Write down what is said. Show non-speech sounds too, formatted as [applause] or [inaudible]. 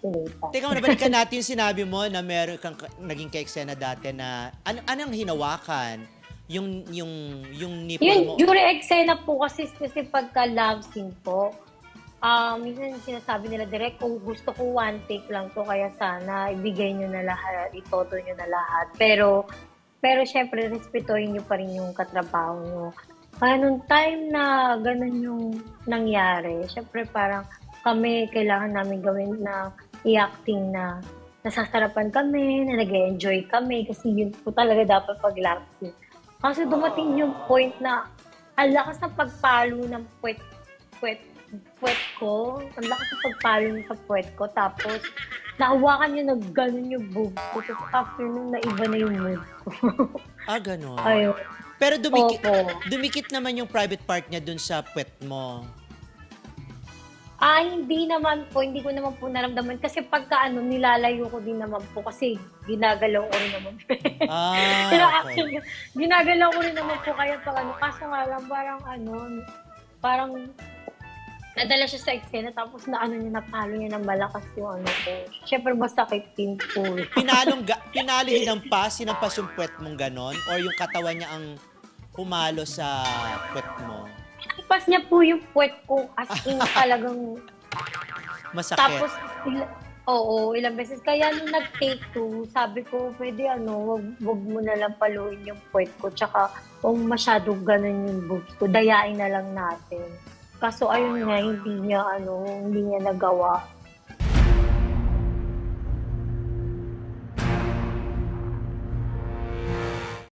Pinita. Teka muna, balikan natin yung sinabi mo na meron kang ka- naging ka-eksena dati na ano anong hinawakan? Yung yung yung nipple mo. Yun, during eksena po kasi, kasi pagka love scene po, um, minsan sinasabi nila direct, kung gusto ko one take lang to, kaya sana ibigay nyo na lahat, itoto nyo na lahat. Pero, pero syempre, respetuhin nyo pa rin yung katrabaho nyo. Kaya nung time na ganun yung nangyari, syempre parang kami, kailangan namin gawin na i-acting na nasasarapan kami, na nag enjoy kami, kasi yun po talaga dapat pag love scene. Kasi dumating yung point na ang lakas ng pagpalo ng puwet, puwet, puwet ko. Ang lakas ng pagpalo ng sa puwet ko. Tapos, nahawakan niya na gano'n yung boob ko. Tapos after nung naiba na yung mood ko. [laughs] Ah, ganun. Ayun. Pero dumikit, Opo. dumikit naman yung private part niya dun sa puwet mo. Ah, hindi naman po. Hindi ko naman po naramdaman. Kasi pagka ano, nilalayo ko din naman po. Kasi ginagalaw ko rin naman. Ah, Pero okay. actually, ginagalaw ko rin naman po kaya pag ano. Kaso nga lang, parang ano, parang nadala siya sa eksena tapos na ano niya, napalo niya ng malakas yung ano ko. Siyempre, masakit din po. Pinalong ga, pinalo hinampas, hinampas yung puwet mong ganon? Or yung katawan niya ang pumalo sa puwet mo? Pas niya po yung puwet ko as in [laughs] talagang Masakit. Tapos, il- oo, ilang beses. Kaya nung nag-take two, sabi ko, pwede ano, wag, wag mo na lang paluin yung puwet ko. Tsaka, kung masyadong ganun yung boobs ko, dayain na lang natin. Kaso ayun nga, hindi niya, ano, hindi niya nagawa.